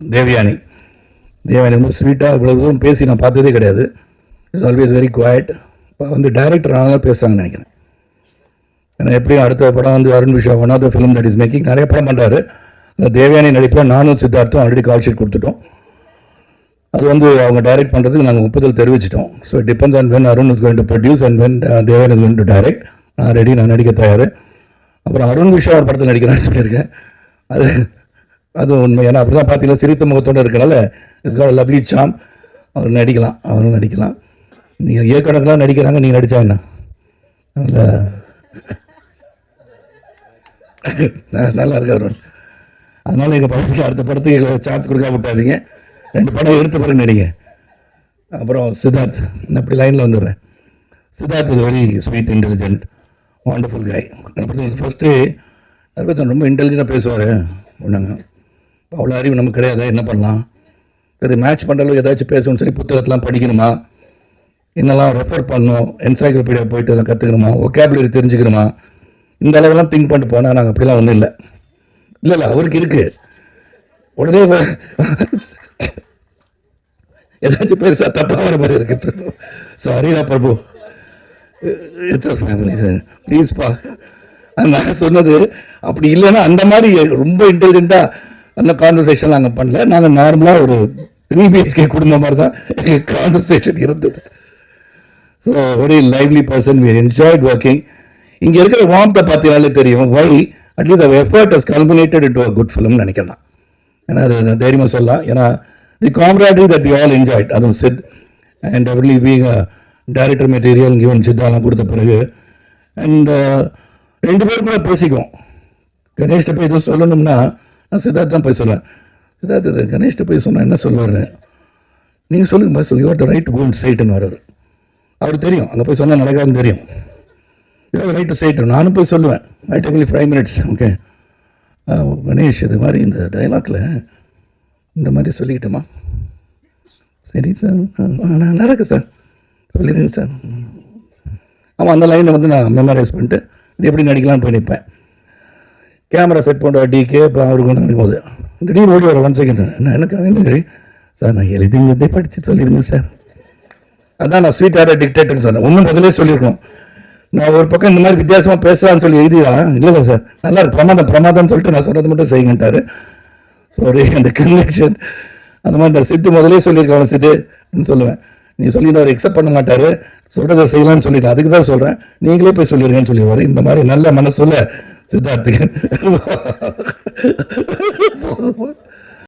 தேவயானி. தேவயானி ரொம்ப ஸ்வீட்டாக இவ்வளோ தூரம் பேசி நான் பார்த்ததே கிடையாது. இட்ஸ் ஆல்வேஸ் வெரி குவாய்ட் இப்போ வந்து டைரக்டர் தான் பேசுகிறாங்கன்னு நினைக்கிறேன். ஏன்னா எப்படியும் அடுத்த படம் வந்து Arun Visha one of the film that is making நிறைய படம் பண்ணுறாரு அந்த தேவயானி நடிப்பில் நானும் சித்தார்த்தும் ஆல்ரெடி கால் ஷீட் கொடுத்துட்டோம். அது வந்து அவங்க டைரக்ட் பண்ணுறதுக்கு நாங்கள் ஒப்புதல் தெரிவிச்சிட்டோம். So depends on when Arun is going to produce and when Devan is going to direct நான் ரெடி நான் நடிக்க தயார். அப்புறம் அருண் விஷா ஒரு படத்தில் நடிக்கிறான்னு சொல்லியிருக்கேன். அது அது உண்மை. ஏன்னா அப்படி தான் பார்த்தீங்கன்னா சிரித்த முகத்தோடு இருக்கனால இதுக்காக லவ்லி சாம் அவர் நடிக்கலாம். அவரும் நடிக்கலாம். நீங்கள் இயக்குனர்களாக நடிக்கிறாங்க நீங்கள் நடித்தா என்ன? நல்ல நல்லா இருக்கு அவர். அதனால் எங்கள் படத்துக்கு அடுத்த படத்துக்கு சான்ஸ் கொடுக்க விட்டாதீங்க. ரெண்டு படம் எடுத்த பிறகு நடிங்க. அப்புறம் சித்தார்த் நான் இப்படி லைனில் வந்துடுறேன். Siddharth is very sweet intelligent wonderful guy first ரொம்ப இன்டெலிஜென்ட்டாக பேசுவார் ஒன்றாங்க அவ்வளோ அறிவு நமக்கு கிடையாது? என்ன பண்ணலாம்? சரி மேட்ச் பண்ணுற அளவுக்கு ஏதாச்சும் பேசணும்னு சொல்லி புத்தகத்தெலாம் படிக்கணுமா? என்னெல்லாம் ரெஃபர் பண்ணணும்? என்சைக்ளோபீடியா போயிட்டு அதெல்லாம் கற்றுக்கணுமா ஒகேபுலரி தெரிஞ்சுக்கணுமா? இந்த அளவெல்லாம் திங்க் பண்ணிட்டு போனால் நாங்கள் அப்படிலாம் ஒன்றும் இல்லை. இல்லை இல்லை அவருக்கு இருக்குது உடனே ஏதாச்சும் பெருசாக தப்பாக வர மாதிரி இருக்கு பிரபு. சாரிடா பிரபு. ப்ளீஸ்ப்பா நான் சொன்னது அப்படி இல்லைன்னா அந்த மாதிரி ரொம்ப இன்டெலிஜென்ட்டாக அந்த கான்வர்சேஷன் நாங்கள் பண்ணல. நாங்கள் நார்மலாக ஒரு த்ரீ பிஹெச்கே குடும்பம் மாதிரி தான் எங்கள் கான்வர்சேஷன் இருந்தது so very lively person we enjoyed working இங்கே இருக்கிற வார்த்தை பார்த்தீங்கனாலே தெரியும். Why at least of effort has culminated into a good film நினைக்கிறேன் ஏன்னா அது தைரியமாக சொல்லலாம். ஏன்னா the camaraderie that you all enjoyed அதுவும் Sid and every being director material given சித்தாலாம் கொடுத்த பிறகு அண்ட் uh, ரெண்டு பேரும் கூட பேசிக்குவோம். கணேஷ்ட போய் எதுவும் சொல்லணும்னா நான் சித்தார்த் தான் போய் சொல்லுவேன் சித்தார்த்த இது போய் சொன்னால் என்ன சொல்லுவார்? நீங்கள் சொல்லுங்க பஸ் யூ ரைட் கோன் சைட்டுன்னு வர்றாரு அவர் தெரியும். அங்கே போய் சொன்னால் நடக்காதுன்னு தெரியும். யூ ரைட் டு சைட்டு நானும் போய் சொல்லுவேன். I take five minutes okay Ganesh இது மாதிரி இந்த டைலாக்ல இந்த மாதிரி சொல்லிக்கிட்டோமா? சரி சார் நல்லா இருக்கு சார் சொல்லிடுங்க சார் ஆமாம் அந்த லைனை வந்து நான் மெமரைஸ் பண்ணிட்டு இது எப்படி நடிக்கலாம்னு போய் நிற்பேன் கேமரா செட் பண்ணுற டிகே இப்போ அவருக்கு கொண்டு போது திடீர்னு ஓடி வர ஒன் செகண்ட் என்ன எனக்கு என்ன சார் நான் எழுதிங்கிறதே படித்து சொல்லிடுங்க சார். அதான் நான் ஸ்வீட் ஆர் டிக்டேட்டர்னு சொன்னேன். ஒன்றும் முதலே சொல்லியிருக்கோம் நான் ஒரு பக்கம் இந்த மாதிரி வித்தியாசமாக பேசலாம்னு சொல்லி எழுதியா? இல்லை சார். நல்லா இருக்கு. பிரமாதம் பிரமாதம்னு சொல்லிட்டு நான் சொல்கிறது மட்டும் செய்யுங்கன்ட்டாரு. சாரி அந்த கன்வெக்ஷன் அந்த மாதிரி நான் சித்து முதலே சொல்லியிருக்கேன் சித்துன்னு சொல்லுவேன். நீ சொல்லி அவர் எக்ஸப்ட் பண்ண மாட்டார். சொல்கிறத செய்யலாம்னு சொல்லிட்டு அதுக்கு தான் சொல்கிறேன் நீங்களே போய் சொல்லிடுங்கன்னு சொல்லிடுவார். இந்த மாதிரி நல்ல மனசுல Tá Tentar ter.